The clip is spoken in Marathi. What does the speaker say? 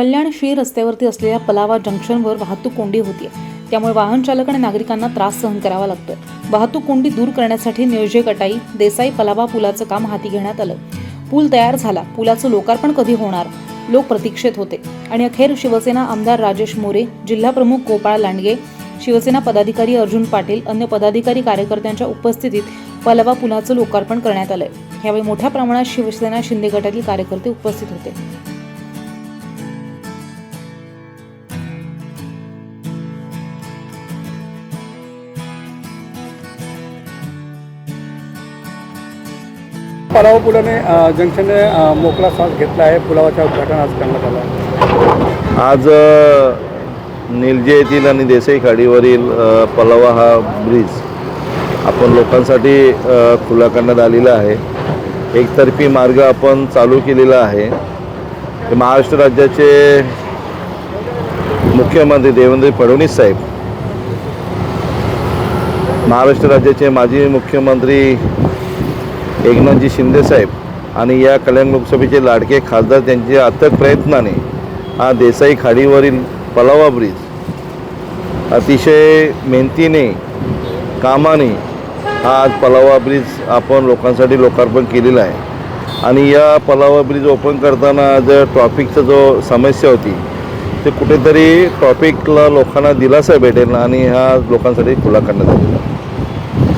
कल्याण श्री रस्त्यावरती असलेल्या पलावा जंक्शनवर वाहतूक कोंडी होती त्यामुळे वाहन चालक आणि नागरिकांना त्रास सहन करावा लागतोय. वाहतूक कोंडी दूर करण्यासाठी नियोजक कटाई देसाई पलावा पुलाचं काम हाती घेण्यात आलं. पूल तयार झाला. पुलाचं लोकार्पण कधी होणार? लोक प्रतीक्षेत होते. आणि अखेर शिवसेना आमदार राजेश मोरे जिल्हाप्रमुख गोपाळ लांडगे शिवसेना पदाधिकारी अर्जुन पाटील अन्य पदाधिकारी कार्यकर्त्यांच्या उपस्थितीत पलवा पुलाचं लोकार्पण करण्यात आलंय. यावेळी मोठ्या प्रमाणात शिवसेना शिंदे गटातील कार्यकर्ते उपस्थित होते. पलाव पुलाने जंक्शनने मोकळा श्वास घेतला आहे. पुलावाच्या उद्घाटन आज करण्यात आलं आज निलजे येथील आणि देसाई खाडीवरील पलावा हा ब्रिज आपण लोकांसाठी खुला करण्यात आलेला आहे. एकतर्फी मार्ग आपण चालू केलेला आहे. महाराष्ट्र राज्याचे मुख्यमंत्री देवेंद्र फडणवीस साहेब महाराष्ट्र राज्याचे माजी मुख्यमंत्री एकनाथजी शिंदेसाहेब आणि या कल्याण लोकसभेचे लाडके खासदार त्यांच्या अथक प्रयत्नाने हा देसाई खाडीवरील पलावा ब्रिज अतिशय मेहनतीने कामाने हा आज पलावा ब्रिज आपण लोकांसाठी लोकार्पण केलेला आहे. आणि या पलावा ब्रिज ओपन करताना जर ट्रॉफिकचा जो समस्या होती ते कुठेतरी ट्रॉफिकला लोकांना दिलासा भेटेल आणि हा लोकांसाठी खुला करण्यात आलेला